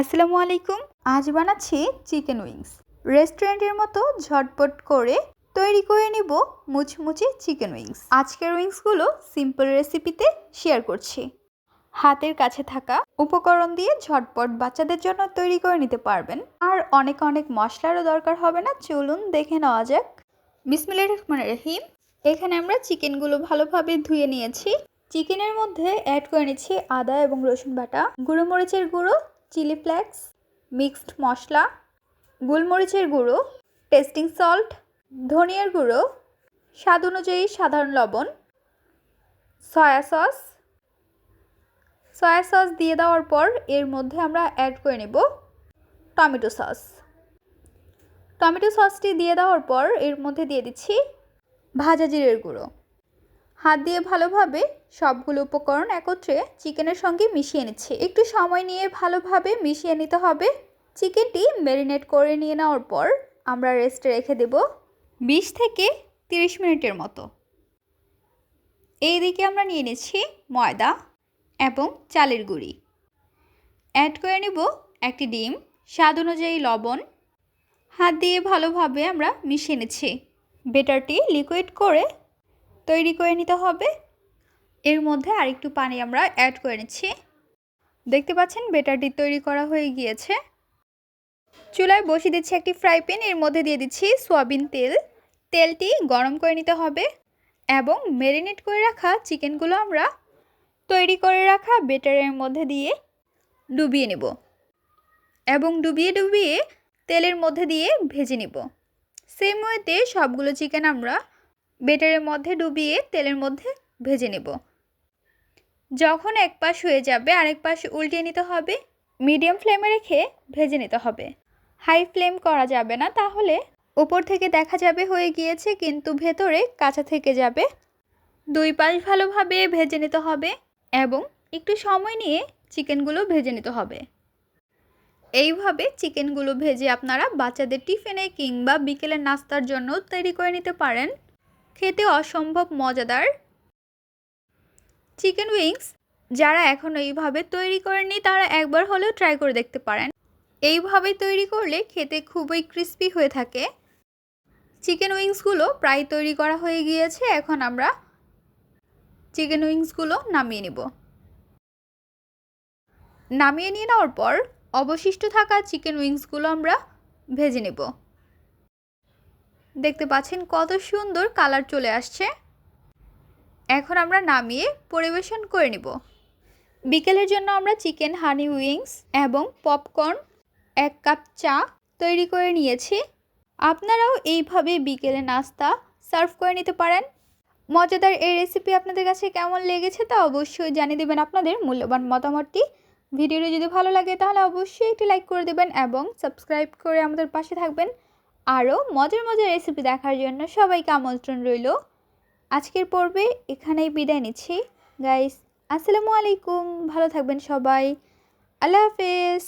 আসসালামু আলাইকুম। আজ বানাচ্ছি চিকেন উইংস। রেস্টুরেন্টের মতো ঝটপট করে তৈরি করে নিব মুচমুচে চিকেন উইংস। আজকের উইংসগুলো সিম্পল রেসিপিতে শেয়ার করছি। হাতের কাছে থাকা উপকরণ দিয়ে ঝটপট বাচ্চাদের জন্য তৈরি করে নিতে পারবেন। আর অনেক অনেক মশলারও দরকার হবে না। চলুন দেখে নেওয়া যাক। বিসমিল্লাহ রহমান রহিম। এখানে আমরা চিকেনগুলো ভালোভাবে ধুয়ে নিয়েছি। চিকেনের মধ্যে অ্যাড করে নিচ্ছি আদা এবং রসুন বাটা, গুঁড়ো মরিচের গুঁড়ো চিলি ফ্লেক্স, মিক্সড মশলা, গোলমরিচের গুঁড়ো, টেস্টিং সল্ট, ধনিয়ার গুঁড়ো, স্বাদ অনুযায়ী সাধারণ লবণ, সয়া সস। সয়া সস দিয়ে দেওয়ার পর এর মধ্যে আমরা অ্যাড করে নেব টমেটো সস। টমেটো সসটি দিয়ে দেওয়ার পর এর মধ্যে দিয়ে দিচ্ছি ভাজা জিরের গুঁড়ো। হাত দিয়ে ভালোভাবে সবগুলো উপকরণ একত্রে চিকেনের সঙ্গে মিশিয়ে নিচ্ছি। একটু সময় নিয়ে ভালোভাবে মিশিয়ে নিতে হবে। চিকেনটি ম্যারিনেট করে নিয়ে নেওয়ার পর আমরা রেস্টে রেখে দেব বিশ থেকে তিরিশ মিনিটের মতো। এই দিকে আমরা নিয়ে নিচ্ছি ময়দা এবং চালের গুঁড়ি। অ্যাড করে নেব একটি ডিম, স্বাদ অনুযায়ী লবণ। হাত দিয়ে ভালোভাবে আমরা মিশিয়ে নিচ্ছি। বেটারটি লিকুইড করে তৈরি করে নিতে হবে। এর মধ্যে আরেকটু পানি আমরা অ্যাড করে নিচ্ছি। দেখতে পাচ্ছেন বেটারটি তৈরি করা হয়ে গিয়েছে। চুলায় বসিয়ে দিচ্ছি একটি ফ্রাই প্যান এর মধ্যে দিয়ে দিচ্ছি সোয়াবিন তেল। তেলটি গরম করে নিতে হবে এবং ম্যারিনেট করে রাখা চিকেনগুলো আমরা তৈরি করে রাখা বেটারের মধ্যে দিয়ে ডুবিয়ে নেব এবং ডুবিয়ে ডুবিয়ে তেলের মধ্যে দিয়ে ভেজে নেব। সেম ওয়েতে সবগুলো চিকেন আমরা বেটারের মধ্যে ডুবিয়ে তেলের মধ্যে ভেজে নেব। যখন এক পাশ হয়ে যাবে, আরেক পাশ উল্টিয়ে নিতে হবে। মিডিয়াম ফ্লেমে রেখে ভেজে নিতে হবে। হাই ফ্লেম করা যাবে না, তাহলে উপর থেকে দেখা যাবে হয়ে গিয়েছে, কিন্তু ভেতরে কাঁচা থেকে যাবে। দুই পাশ ভালোভাবে ভেজে নিতে হবে এবং একটু সময় নিয়ে চিকেনগুলো ভেজে নিতে হবে। এইভাবে চিকেনগুলো ভেজে আপনারা বাচ্চাদের টিফিনে কিংবা বিকেলের নাস্তার জন্য তৈরি করে নিতে পারেন। খেতে অসম্ভব মজাদার। চিকেন উইংস যারা এখনও এইভাবে তৈরি করেননি, তারা একবার হলেও ট্রাই করে দেখতে পারেন। এইভাবে তৈরি করলে খেতে খুবই ক্রিস্পি হয়ে থাকে। চিকেন উইংসগুলো প্রায় তৈরি করা হয়ে গিয়েছে, এখন আমরা চিকেন উইংসগুলো নামিয়ে নেব। নামিয়ে নিয়ে নেওয়ার পর অবশিষ্ট থাকা চিকেন উইংসগুলো আমরা ভেজে নেব। দেখতে পাচ্ছেন কত সুন্দর কালার চলে আসছে। এখন আমরা নামিয়ে পরিবেশন করে নিব। বিকেলের জন্য আমরা চিকেন হানি উইংস এবং পপকর্ন এক কাপ চা তৈরি করে নিয়েছি। আপনারাও এইভাবে বিকেলে নাস্তা সার্ভ করে নিতে পারেন। মজাদার এই রেসিপি আপনাদের কাছে কেমন লেগেছে তা অবশ্যই জানিয়ে দেবেন আপনাদের মূল্যবান মতামতটি। ভিডিওটি যদি ভালো লাগে তাহলে অবশ্যই একটি লাইক করে দেবেন এবং সাবস্ক্রাইব করে আমাদের পাশে থাকবেন। আরও মজার মজার রেসিপি দেখার জন্য সবাইকে আমন্ত্রণ রইল। আজকের পর্বে এখানেই বিদায় নিচ্ছি। গাইস আসসালামু আলাইকুম। ভালো থাকবেন সবাই। আল্লাহ হাফেজ।